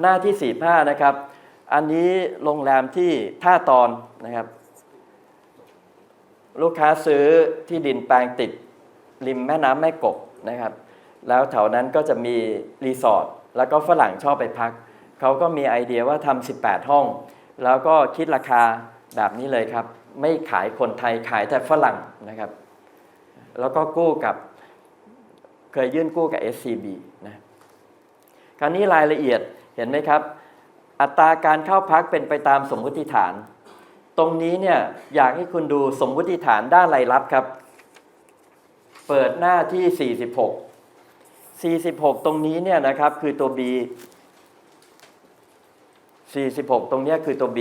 หน้าที่ 45 นะครับ อันนี้โรงแรมที่ท่าตอนนะครับ ลูกค้าซื้อที่ดินแปลงติด ริมแม่น้ำแม่กบนะครับ แล้วแถวนั้นก็จะมีรีสอร์ทแล้วก็ฝรั่งชอบไปพัก เขาก็มีไอเดียว่าทำ18 ห้อง แล้วก็คิดราคาแบบนี้เลยครับ ไม่ขายคนไทยขายแต่ฝรั่งนะครับ แล้วก็กู้กับเคยยื่นกู้กับ SCB นะคราวนี้รายละเอียด เห็นไหมครับ อัตราการเข้าพักเป็นไปตามสมมุติฐาน ตรงนี้เนี่ยอยากให้คุณดูสมมุติฐานด้านรายรับครับ เปิดหน้าที่ 46 46 ตรงนี้เนี่ยนะครับคือตัว B 46 ตรงนี้คือตัว B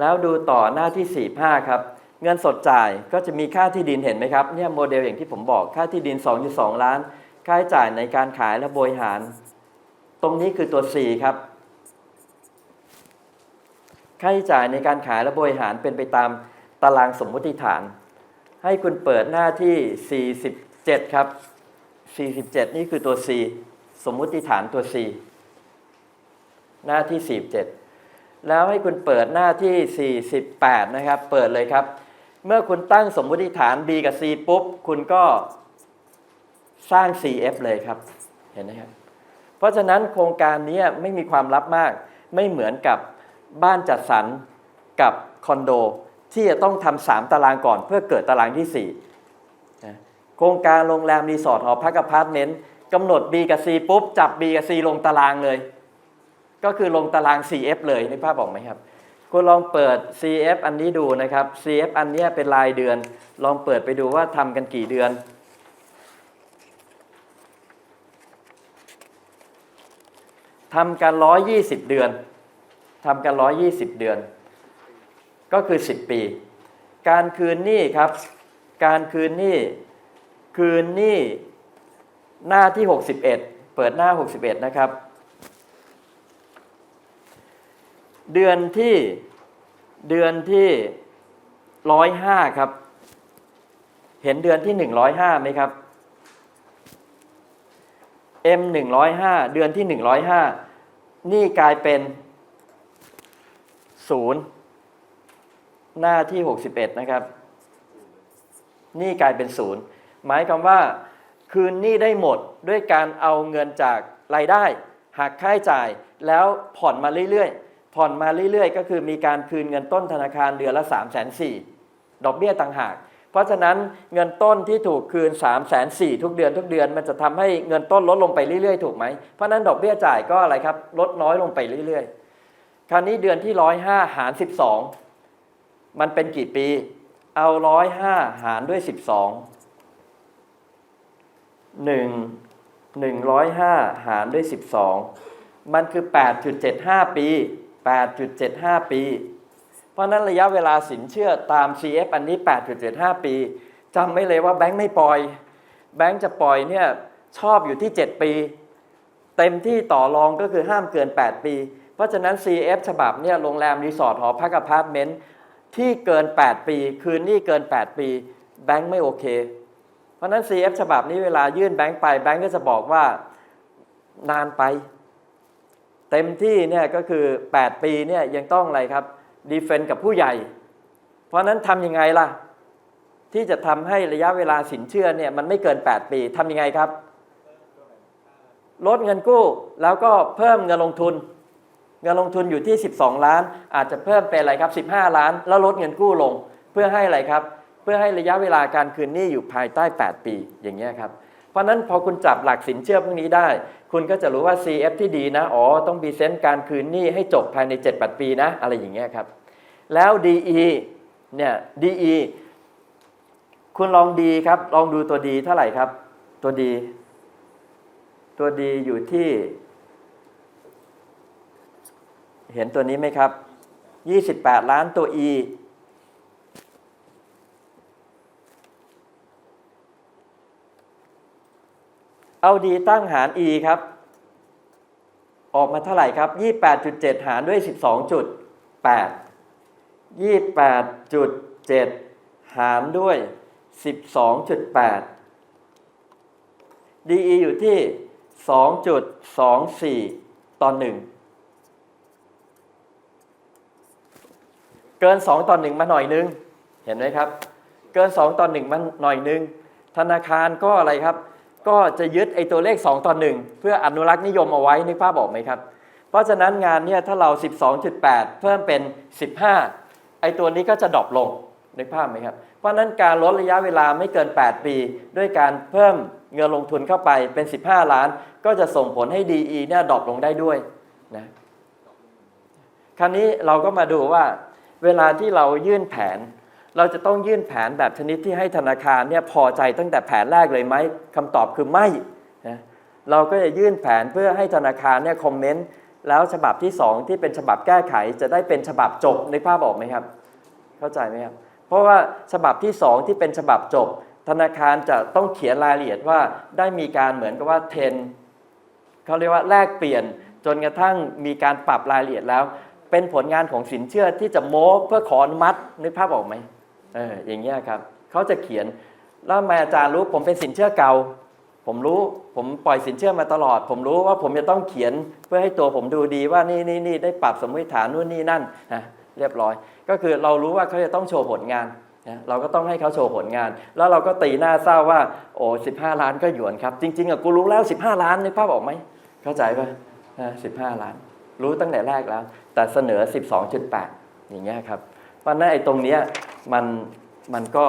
แล้วดูต่อหน้าที่ 45 ครับ เงินสดจ่ายก็จะมีค่าที่ดินเห็นไหมครับเนี่ยโมเดลอย่างที่ผมบอกค่าที่ดิน 2.2 ล้าน ค่าใช้จ่ายในการขายและบริหาร ตรงนี้คือตัว C ครับ ค่าใช้จ่ายในการขายและบริหารเป็นไปตามตารางสมมติฐาน ให้คุณเปิดหน้าที่ 47 ครับ 47 นี่คือตัว C สมมุติฐานตัว C หน้าที่ 47 แล้วให้คุณเปิดหน้าที่ 48 นะครับ เปิดเลยครับ เมื่อคุณตั้งสมมุติฐาน B กับ C ปุ๊บ คุณก็สร้าง CF เลยครับ เห็นไหมครับ เพราะฉะนั้นโครงการนี้ไม่มีความลับมาก ไม่เหมือนกับบ้านจัดสรรกับคอนโดที่จะต้องทำสามตารางก่อนเพื่อเกิดตารางที่สี่โครงการโรงแรมรีสอร์ทหอพักอพาร์ตเมนต์กำหนด B กับ C ปุ๊บ จับ B กับ C ลงตารางเลย ก็คือลงตาราง CF เลยนึกภาพบอกไหมครับคุณลองเปิด CF อันนี้ดูนะครับ CF อันนี้เป็นรายเดือน ลองเปิดไปดูว่าทำกันกี่เดือน ทำกันร้อยยี่สิบเดือนทำกันร้อยยี่สิบเดือน ก็คือสิบปี การคืนหนี้ครับ การคืนหนี้คืนหนี้หน้าที่หกสิบเอ็ดเปิดหน้าหกสิบเอ็ดนะครับ เดือนที่เดือนที่ร้อยห้าครับ เห็นเดือนที่หนึ่งร้อยห้าไหมครับ M 105 เดือนที่ 105 นี่กลายเป็น 0 หน้าที่ 61 นะครับ นี่กลายเป็น 0 หมายความว่า คืนนี้ได้หมดด้วยการเอาเงินจากรายได้หักค่าใช้จ่ายแล้วผ่อนมาเรื่อยๆ ผ่อนมาเรื่อยๆ ก็คือมีการคืนเงินต้นธนาคารเดือนละ 3 4 0 0 0ดอกเบี้ยต่างหาก เพราะฉะนั้นเงินต้นที่ถูกคืน 3 4 0 0 0ทุกเดือนทุกเดือน มันจะทำให้เงินต้นลดลงไปเรื่อยๆ ถูกไหม เพราะฉะนั้นดอกเบี้ยจ่ายก็อะไรครับ ลดน้อยลงไปเรื่อยๆ คราวนี้เดือนที่105หาร 12 มันเป็นกี่ปี เอา105หารด้วย 12 1 105 หารด้วย 12 มันคือ 8.75 ปี 8.75 ปี เพราะนั้นระยะเวลาสินเชื่อตาม CF อันนี้ 8.75 ปีจำไม่เลยว่าแบงค์ไม่ปล่อย แบงค์จะปล่อยเนี่ยชอบอยู่ที่ 7 ปี เต็มที่ต่อรองก็คือห้ามเกิน 8 ปี เพราะฉะนั้น CF ฉบับเนี่ยโรงแรมรีสอร์ทหอพักอพาร์ตเมนต์ที่เกิน 8 ปี คืนนี้เกิน 8 ปี แบงค์ไม่โอเค เพราะฉะนั้น CF ฉบับนี้เวลายื่นแบงค์ไปแบงค์ก็จะบอกว่านานไป เต็มที่เนี่ยก็คือ 8 ปีเนี่ยยังต้องอะไรครับ ดีเฟนต์กับผู้ใหญ่ เพราะฉะนั้นทำยังไงล่ะ ที่จะทำให้ระยะเวลาสินเชื่อเนี่ยมันไม่เกิน 8 ปีทำยังไงครับ ลดเงินกู้แล้วก็เพิ่มเงินลงทุน เงินลงทุนอยู่ที่ 12 ล้าน อาจจะเพิ่มเป็นอะไรครับ 15 ล้าน แล้วลดเงินกู้ลงเพื่อให้อะไรครับ เพื่อให้ระยะเวลาการคืนหนี้อยู่ภายใต้ 8 ปีอย่างเงี้ยครับ เพราะนั้นพอคุณจับหลักสินเชื่อพวกนี้ได้ คุณก็จะรู้ว่า CF ที่ดีนะ อ๋อ ต้องมีเซนต์การคืนหนี้ให้จบภายใน 7-8 ปีนะ อะไรอย่างเงี้ยครับ แล้ว DE เนี่ย DE คุณลองดีครับ ลองดูตัวดีเท่าไหร่ครับ ตัวดี ตัวดีอยู่ที่ เห็นตัวนี้ไหมครับ 28 ล้านตัว E เอาดีตั้งหาร e ครับ ออกมาเท่าไหร่ครับ 28.7 หารด้วย 12.8 28.7 หารด้วย 12.8 de อยู่ที่ 2.24 ต่อหนึ่งเกินสองต่อหนึ่งมาหน่อยนึง เห็นไหมครับ เกิน 2 ต่อ 1มันหน่อยนึง ธนาคารก็อะไรครับ ก็จะยึดไอ้ตัวเลข 2 ต่อ 1 เพื่ออนุรักษ์นิยมเอาไว้นึกภาพบอกไหมครับ เพราะฉะนั้นงานเนี่ยถ้าเรา 12.8 เพิ่มเป็น 15 ไอ้ตัวนี้ก็จะดรอปลงนึกภาพไหมครับ เพราะฉะนั้นการลดระยะเวลาไม่เกิน 8 ปี ด้วยการเพิ่มเงินลงทุนเข้าไปเป็น 15 ล้าน ก็จะส่งผลให้ DE เนี่ยดรอปลงได้ด้วยนะคราวนี้เราก็มาดูว่า เวลาที่เรายื่นแผน เราจะต้องยื่นแผนแบบชนิดที่ให้ธนาคารเนี่ยพอใจตั้งแต่แผนแรกเลยไหมคำตอบคือไม่นะเราก็จะยื่นแผนเพื่อให้ธนาคารเนี่ยคอมเมนต์แล้วฉบับที่ 2 ที่เป็นฉบับแก้ไขจะได้เป็นฉบับจบในภาพออกไหมครับ เข้าใจไหมครับ เพราะว่าฉบับที่ 2 ที่เป็นฉบับจบ ธนาคารจะต้องเขียนรายละเอียดว่าได้มีการเหมือนกับว่าเทนเขาเรียกว่าแลกเปลี่ยน จนกระทั่งมีการปรับรายละเอียดแล้ว เป็นผลงานของสินเชื่อที่จะโม้เพื่อขออนุมัตินึกภาพออกไหม เอออย่างเงี้ยครับเขาจะเขียนแล้วทำไมอาจารย์รู้ผมเป็นสินเชื่อเก่า ผมรู้ผมปล่อยสินเชื่อมาตลอด ผมรู้ว่าผมจะต้องเขียนเพื่อให้ตัวผมดูดีว่านี่นี่นี่ได้ปรับสมมติฐานนู่นนี่นั่นนะเรียบร้อย ก็คือเรารู้ว่าเขาจะต้องโชว์ผลงานนะเราก็ต้องให้เขาโชว์ผลงาน แล้วเราก็ตีหน้าเศร้าว่า โอ้สิบห้าล้านก็หยวนครับ จริงๆอะกูรู้แล้ว 15 ล้านนึกภาพออกไหมเข้าใจป่ะสิบห้าล้าน รู้ตั้งแต่แรกแล้ว แต่เสนอ 12.8 อย่างเงี้ยครับเพราะฉะนั้นไอ้ตรงเนี้ย มันมันก็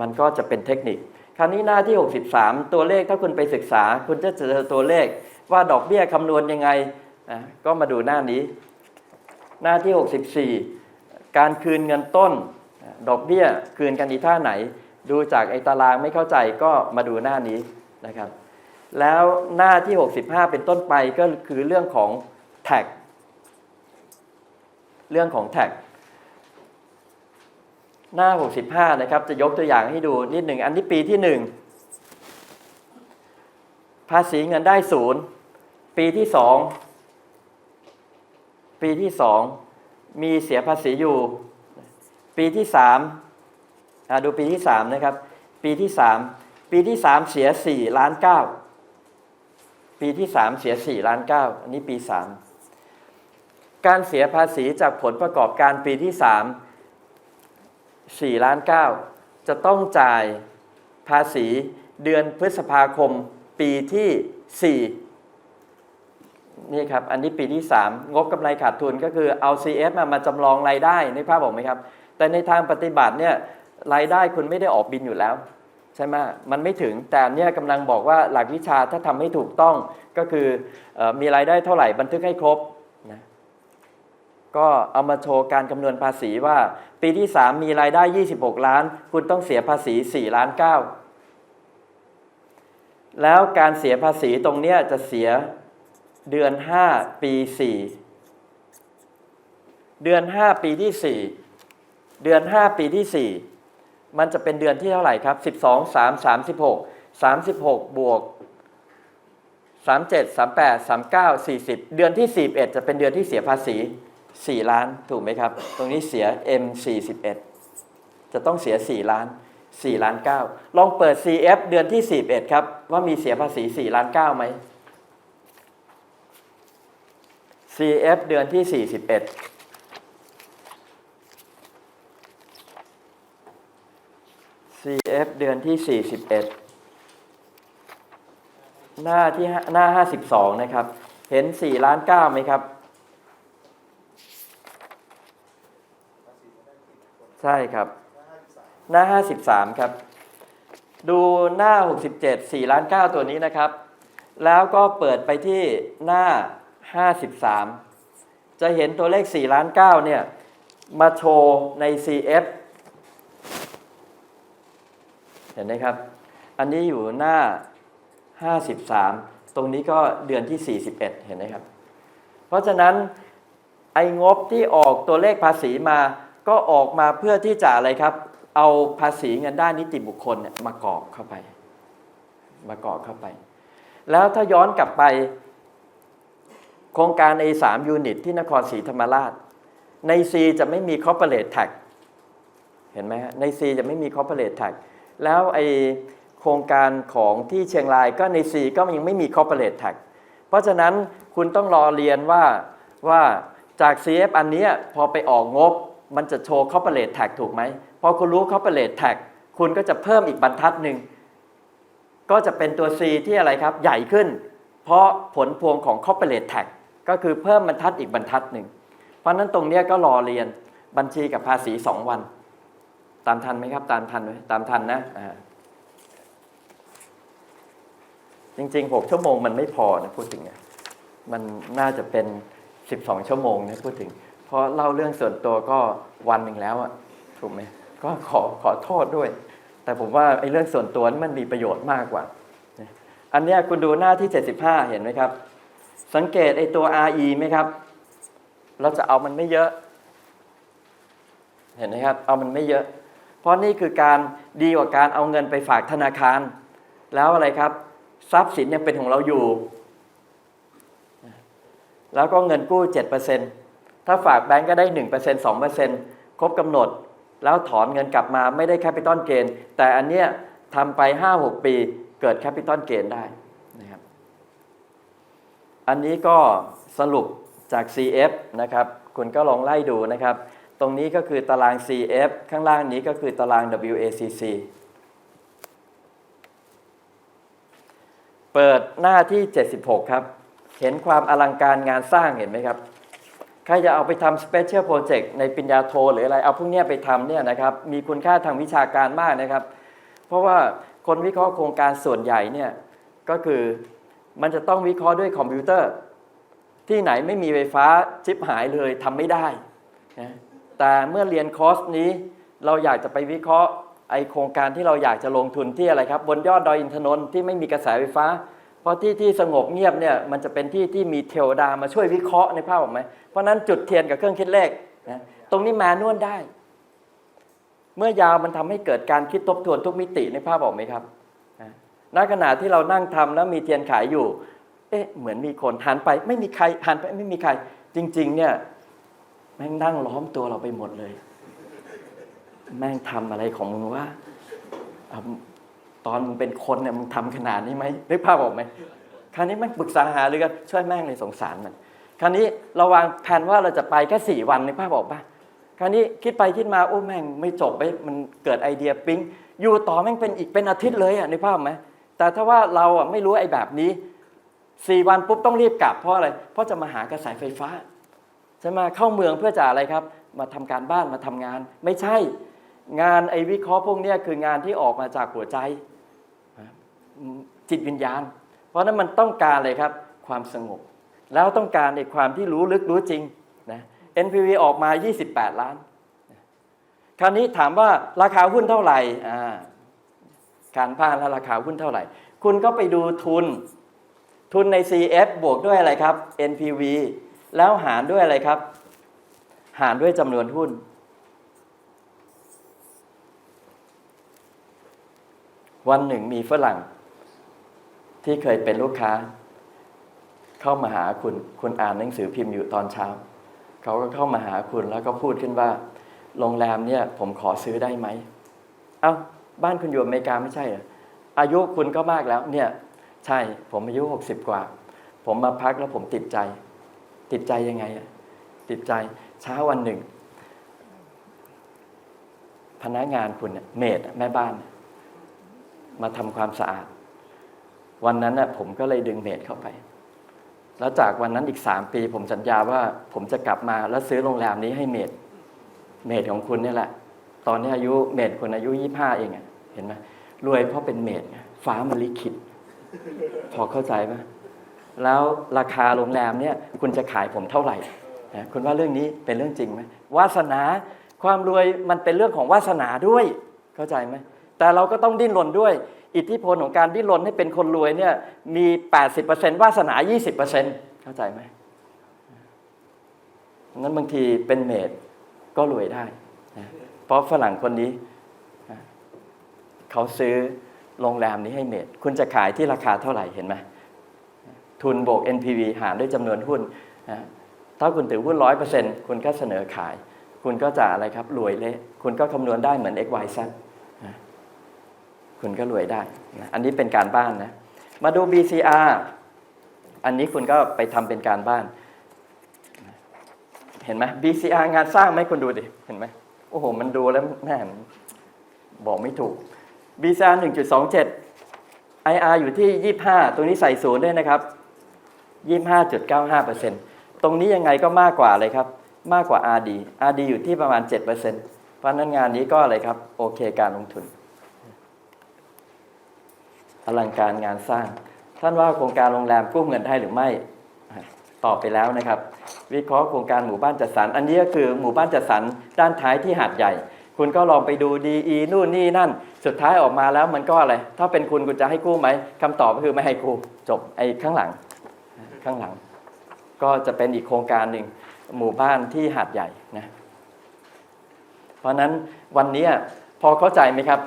มันก็จะเป็นเทคนิค คราวนี้หน้าที่ 63 ตัวเลขถ้าคุณไปศึกษา คุณจะเจอตัวเลขว่าดอกเบี้ยคำนวณยังไงอะก็มาดูหน้านี้ หน้าที่ 64 การคืนเงินต้น ดอกเบี้ยคืนกันอีท่าไหน ดูจากไอ้ตารางไม่เข้าใจก็มาดูหน้านี้นะครับ แล้วหน้าที่ 65 เป็นต้นไปก็คือเรื่องของแท็ก เรื่องของแท็ก หน้า 65 นะครับ จะยกตัวอย่างให้ดูนิดหนึ่ง อันที่ปีที่ 1 ภาษีเงินได้ศูนย์ ปีที่ 2 ปีที่ 2 มีเสียภาษีอยู่ ปีที่3าดูปีที่ 3 นะครับ ปีที่ 3 ปีที่ 3 เสีย4ล้าน9ปีที่ 3 เสีย4ล้าน9อันนี้ปี 3 การเสียภาษีจากผลประกอบการปีที่ 3 4ล้าน9จะต้องจ่ายภาษีเดือนพฤษภาคมปีที่ 4 นี่ครับ อันนี้ปีที่ 3 งบกำไรขาดทุนก็คือเอา CF มามาจำลองรายได้ในภาพบอกไหมครับ แต่ในทางปฏิบัติเนี่ยรายได้คุณไม่ได้ออกบินอยู่แล้วใช่ไหมมันไม่ถึง แต่เนี่ยกำลังบอกว่าหลักวิชาถ้าทำให้ถูกต้องก็คือออมีรายได้เท่าไหร่บันทึกให้ครบ ก็เอามาโชว์การคำนวณภาษีว่า ปีที่ 3 มีรายได้ 26 ล้าน คุณต้องเสียภาษี 4 ล้าน 9 แล้วการเสียภาษีตรงเนี้ยจะเสียเดือน 5 ปี 4 เดือน 5 ปีที่ 4 เดือน 5 ปีที่ 4 มันจะเป็นเดือนที่เท่าไหร่ครับ 12 3 36 36 บวก 37 38 39 40 เดือนที่ 41 จะเป็นเดือนที่เสียภาษี 4 ล้านถูกไหมครับ ตรงนี้เสีย M 41 จะต้องเสีย 4 ล้าน 4 ล้าน 9 ลองเปิด CF เดือนที่ 41 ครับ ว่ามีเสียภาษี 4 ล้าน9ไหม CF เดือนที่ 41 CF เดือนที่ 41 หน้าที่ห้าหน้า 52 นะครับ เห็น 4 ล้าน9ไหมครับ ใช่ ครับ หน้า 53 ครับ ดูหน้า 67 4ล้าน9ตัวนี้นะครับ แล้วก็เปิดไปที่หน้า 53 จะเห็นตัวเลข4ล้าน9เนี่ย มาโชว์ใน CF เห็นไหมครับ อันนี้อยู่หน้า 53 ตรงนี้ก็เดือนที่ 41 เห็นไหมครับ เพราะฉะนั้นไอ้งบที่ออกตัวเลขภาษีมา ก็ออกมาเพื่อที่จะอะไรครับ เอาภาษีเงินได้นิติบุคคลเนี่ยมากอกเข้าไป มากอกเข้าไป แล้วถ้าย้อนกลับไป โครงการ A3 ยูนิตที่นครศรีธรรมราช ใน C จะไม่มี corporate tax เห็นไหมฮะใน C จะไม่มี corporate tax แล้วไอโครงการของที่เชียงรายก็ใน C ก็ยังไม่มี corporate tax เพราะฉะนั้นคุณต้องรอเรียนว่าว่าจาก CF อันนี้พอไปออกงบ มันจะโชว์ corporate tax ถูกไหมพอคุณรู้ corporate tax คุณก็จะเพิ่มอีกบรรทัดหนึ่งก็จะเป็นตัว C ที่อะไรครับ ใหญ่ขึ้น เพราะผลพวงของ corporate tax ก็คือเพิ่มบรรทัดอีกบรรทัดหนึ่ง เพราะนั้นตรงนี้ก็รอเรียนบัญชีกับภาษี 2 วัน ตามทันไหมครับ ตามทันไหมตามทันนะจริงๆ 6 ชั่วโมงมันไม่พอนะพูดถึงเนี่ยมันน่าจะเป็น 12 ชั่วโมงนะพูดถึง ราะเล่าเรื่องส่วนตัวก็วันหนึ่งแล้วอะถูกไหมก็ขอขอโทษด้วย แต่ผมว่าไอ้เรื่องส่วนตัวนี่มันมีประโยชน์มากกว่า อันนี้คุณดูหน้าที่ 75 เห็นไหมครับ สังเกตไอ้ตัว RE ไหมครับ เราจะเอามันไม่เยอะ เห็นไหมครับ เอามันไม่เยอะ เพราะนี่คือการดีกว่าการเอาเงินไปฝากธนาคาร แล้วอะไรครับ ทรัพย์สินยังเป็นของเราอยู่ แล้วก็เงินกู้ 7% ถ้าฝากแบงก์ก็ได้ 1% 2%ครบกำหนด แล้วถอนเงินกลับมาไม่ได้แคปิตอลเกนแต่อันเนี้ยทำไป 5-6 ปีเกิดแคปิตอลเกนได้นะครับอันนี้ก็สรุปจาก CF นะครับคุณก็ลองไล่ดูนะครับ ตรงนี้ก็คือตาราง CF ข้างล่างนี้ก็คือตาราง WACC เปิดหน้าที่ 76 ครับ เห็นความอลังการงานสร้างเห็นไหมครับ ใครจะเอาไปทำ Special Project ในปริญญาโทหรืออะไร เอาพวกนี้ไปทำเนี่ยนะครับมีคุณค่าทางวิชาการมากนะครับ เพราะว่าคนวิเคราะห์โครงการส่วนใหญ่เนี่ยก็คือมันจะต้องวิเคราะห์ด้วยคอมพิวเตอร์ ที่ไหนไม่มีไฟฟ้าชิปหายเลยทำไม่ได้นะแต่เมื่อเรียนคอร์สนี้เราอยากจะไปวิเคราะห์ไอโครงการที่เราอยากจะลงทุนที่อะไรครับ บนยอดดอยอินทนนท์ที่ไม่มีกระแสไฟฟ้า เพราะที่ที่สงบเงียบเนี่ยมันจะเป็นที่ที่มีเทวดามาช่วยวิเคราะห์ในภาพออกไหมเพราะนั้นจุดเทียนกับเครื่องคิดเลขนะตรงนี้มนนวลได้ เมื่อยาวมันทำให้เกิดการคิดทบทวนทุกมิติในภาพออกไหมครับนะณขณะที่เรานั่งทำแล้วมีเทียนขายอยู่ เอ๊ะเหมือนมีคนหันไป ไม่มีใครหันไปไม่มีใคร จริง ๆ เนี่ยแม่งนั่งล้อมตัวเราไปหมดเลย แม่งทำอะไรของมึงว่า ตอนมึงเป็นคนเนี่ยมึงทำขนาดนี้ไหมนึกภาพออกไหมคราวนี้แม่งปรึกษาหารือกันช่วยแม่งเลยสงสารมันคราวนี้เราวางแผนว่าเราจะไปแค่สี่วันนึกภาพออกป่ะคราวนี้คิดไปคิดมาโอ้แม่งไม่จบไปมันเกิดไอเดียปิ๊งอยู่ต่อแม่งเป็นอีกเป็นอาทิตย์เลยอะนึกภาพไหมแต่ถ้าว่าเราอะไม่รู้ไอ้แบบนี้สี่วันปุ๊บต้องรีบกลับเพราะอะไร เพราะจะมาหากระแสไฟฟ้าจะมาเข้าเมืองเพื่อจะอะไรครับ มาทำการบ้านมาทำงาน ไม่ใช่ งานไอวิเคราะห์พวกเนี้ยคืองานที่ออกมาจากหัวใจ จิตวิญญาณ เพราะนั้นมันต้องการเลยครับ ความสงบ แล้วต้องการในความที่รู้ลึกรู้จริงนะ NPV ออกมา 28 ล้าน คราวนี้ถามว่าราคาหุ้นเท่าไหร่การพานแล้วราคาหุ้นเท่าไหร่ คุณก็ไปดูทุน ทุนใน CF บวกด้วยอะไรครับ NPV แล้วหารด้วยอะไรครับ หารด้วยจำนวนหุ้นวันหนึ่งมีฝรั่ง ที่เคยเป็นลูกค้า เข้ามาหาคุณคุณอ่านหนังสือพิมพ์อยู่ตอนเช้า เขาก็เข้ามาหาคุณแล้วก็พูดขึ้นว่า โรงแรมเนี่ยผมขอซื้อได้ไหมเอา้าบ้านคุณอยู่อเมริกาไม่ใช่เหรออายุคุณก็มากแล้วเนี่ยใช่ผมอายุหกสิบกว่า ผมมาพักแล้วผมติดใจ ติดใจยังไงอะติดใจเช้าวันหนึ่ง พนักงานคุณเนี่ยเมดแม่บ้าน มาทำความสะอาด วันนั้นน่ะผมก็เลยดึงเมดเข้าไป แล้วจากวันนั้นอีกสามปี ผมสัญญาว่าผมจะกลับมาแล้วซื้อโรงแรมนี้ให้เมดเมดของคุณนี่แหละ ตอนนี้อายุเมดคุณอายุยี่ห้าเองอะเห็นไหมรวยเพราะเป็นเมดฟ้ามันลิขิตพอเข้าใจไหมแล้วราคาโรงแรมเนี่ยคุณจะขายผมเท่าไหร่นะคุณว่าเรื่องนี้เป็นเรื่องจริงไหมวาสนาความรวยมันเป็นเรื่องของวาสนาด้วย เข้าใจไหม แต่เราก็ต้องดิ้นรนด้วย อิทธิพลของการดิ้นรนให้เป็นคนรวยเนี่ยมี 80%วาสนา 20%เข้าใจไหมงั้นบางทีเป็นเมดก็รวยได้นะเพราะฝรั่งคนนี้ เขาซื้อโรงแรมนี้ให้เมดคุณจะขายที่ราคาเท่าไหร่เห็นไหมทุนบวก NPV หารด้วยจำนวนหุ้นนะถ้าคุณถือหุ้นร้อยเปอร์เซ็นต์คุณก็เสนอขาย คุณก็จะอะไรครับรวยเละคุณก็คำนวณได้เหมือน x y z คุณก็รวยได้นะอันนี้เป็นการบ้านนะ มาดู BCR อันนี้คุณก็ไปทำเป็นการบ้าน เห็นไหม BCR งานสร้างไหมคุณดูดิ เห็นไหมโอ้โห มันดูแล้วแม่บอกไม่ถูก BCR 1.27 IR อยู่ที่ 25 ตรงนี้ใส่ศูนย์ด้วยนะครับ 25.95%ตรงนี้ยังไงก็มากกว่าเลยครับ มากกว่า RD RD อยู่ที่ประมาณ 7%เพราะนั้นงานนี้ก็อะไรครับ โอเคการลงทุน อลังการงานสร้าง ท่านว่าโครงการโรงแรมกู้เงินได้หรือไม่ตอบไปแล้วนะครับ วิเคราะห์โครงการหมู่บ้านจัดสรร อันนี้ก็คือหมู่บ้านจัดสรรด้านท้ายที่หาดใหญ่ คุณก็ลองไปดูดีอีนู่นนี่นั่น สุดท้ายออกมาแล้วมันก็อะไร ถ้าเป็นคุณคุณจะให้กู้ไหมคำตอบก็คือไม่ให้กู้จบไอ้ข้างหลังข้างหลัง ก็จะเป็นอีกโครงการหนึ่งหมู่บ้านที่หาดใหญ่นะเพราะนั้นวันนี้พอเข้าใจไหมครับ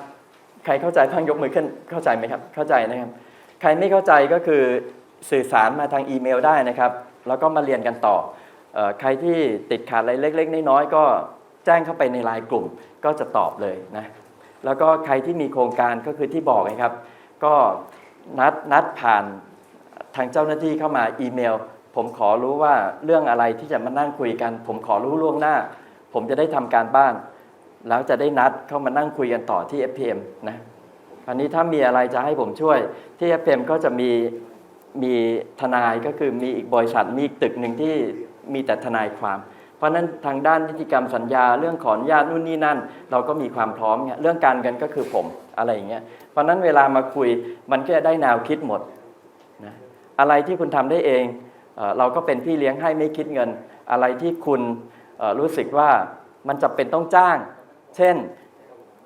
ใครเข้าใจพังยกมือขึ้นเข้าใจไหมครับ เข้าใจนะครับ ใครไม่เข้าใจก็คือสื่อสารมาทางอีเมลได้นะครับ แล้วก็มาเรียนกันต่ออใครที่ติดขัดอะไรเล็ก ๆ น้อยๆก็แจ้งเข้าไปในไลน์กลุ่มก็จะตอบเลยนะแล้วก็ใครที่มีโครงการก็คือที่บอกนะครับ ก็นัดนัดผ่านทางเจ้าหน้าที่เข้ามาอีเมล ผมขอรู้ว่าเรื่องอะไรที่จะมานั่งคุยกัน ผมขอรู้ล่วงหน้า ผมจะได้ทำการบ้าน แล้วจะได้นัดเข้ามานั่งคุยกันต่อที่ FPM นะอันนี้ถ้ามีอะไรจะให้ผมช่วยที่ FPM ก็จะมีมีทนายก็คือมีอีกบริษัทมีอีกตึกหนึ่งที่มีแต่ทนายความ เพราะนั้นทางด้านนิติกรรมสัญญาเรื่องขออนุญาตนู่นนี่นั่น เราก็มีความพร้อมเนี่ยเรื่องการเงินก็คือผมอะไรอย่างเงี้ยเพราะนั้นเวลามาคุยมันก็จะได้แนวคิดหมดนะอะไรที่คุณทำได้เองเราก็เป็นพี่เลี้ยงให้ไม่คิดเงิน อะไรที่คุณรู้สึกว่ามันจะเป็นต้องจ้าง เช่น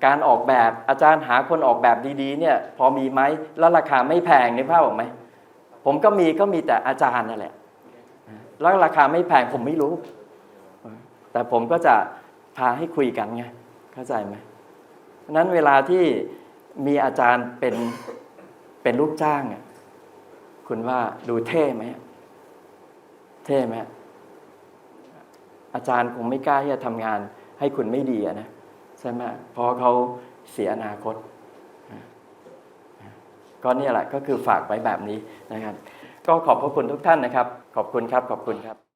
การออกแบบอาจารย์หาคนออกแบบดีๆเนี่ยพอมีไหมแล้วราคาไม่แพงนึกภาพออกไหมผมก็มีก็มีแต่อาจารย์นั่นแหละ แล้วราคาไม่แพงผมไม่รู้ แต่ผมก็จะพาให้คุยกันไงเข้าใจไหมนั้นเวลาที่มีอาจารย์เป็นเป็นลูกจ้างคุณว่าดูเท่ไหมเท่ไหมอาจารย์คงไม่กล้าที่จะทำงานให้คุณไม่ดีนะ ใช่ไหมเพราะเขาเสียอนาคตก็นี่แหละก็คือฝากไว้แบบนี้นะครับ ก็ขอบพระคุณทุกท่านนะครับ ขอบคุณครับขอบคุณครับ